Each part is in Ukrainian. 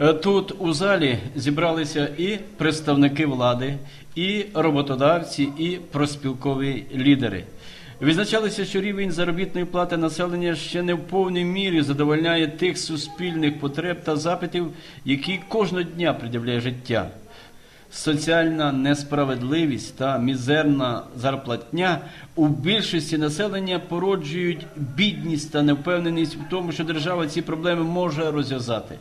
Е, Тут у залі зібралися і представники влади, і роботодавці, і проспілкові лідери. Відзначалися, що рівень заробітної плати населення ще не в повній мірі задовольняє тих суспільних потреб та запитів, які кожного дня пред'являє життя. Соціальна несправедливість та мізерна зарплатня у більшості населення породжують бідність та невпевненість в тому, що держава ці проблеми може розв'язати.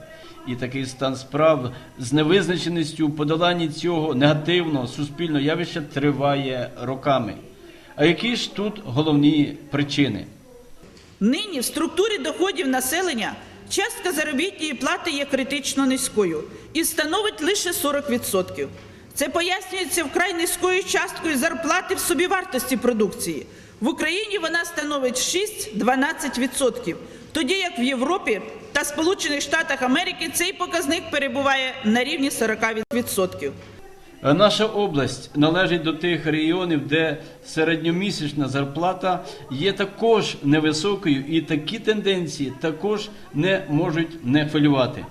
І такий стан справ з невизначеністю у подоланні цього негативного суспільного явища триває роками. А які ж тут головні причини? Нині в структурі доходів населення частка заробітної плати є критично низькою і становить лише 40%. Це пояснюється вкрай низькою часткою зарплати в собівартості продукції. В Україні вона становить 6-12%, тоді як в Європі та Сполучених Штатах Америки цей показник перебуває на рівні 40%. Е, Наша область належить до тих регіонів, де середньомісячна зарплата є також невисокою, і такі тенденції також не можуть не хвилювати.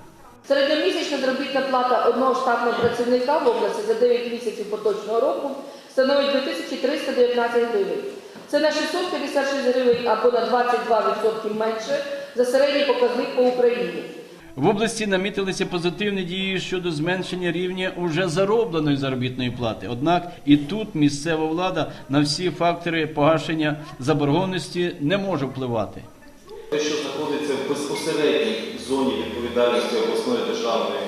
Середньомісячна заробітна плата одного штатного працівника в області за 9 місяців поточного року становить 2319 гривень. Це на 656 гривень або на 22% менше за середній показник по Україні. В області намітилися позитивні дії щодо зменшення рівня уже заробленої заробітної плати. Однак і тут місцева влада на всі фактори погашення заборгованості не може впливати. Те, що знаходиться в безпосередній зоні відповідальності обласної державної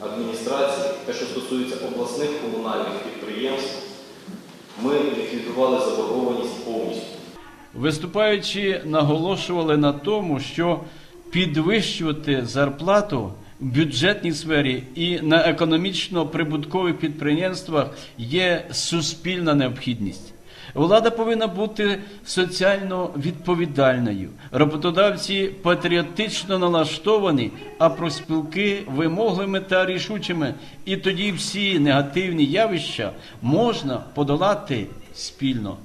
адміністрації, те, що стосується обласних комунальних підприємств, ми ліквідували заборгованість повністю. Виступаючи, наголошували на тому, що підвищувати зарплату в бюджетній сфері і на економічно прибуткових підприємствах є суспільна необхідність. Влада повинна бути соціально відповідальною. Роботодавці патріотично налаштовані, а проспілки вимогливими та рішучими. І тоді всі негативні явища можна подолати спільно.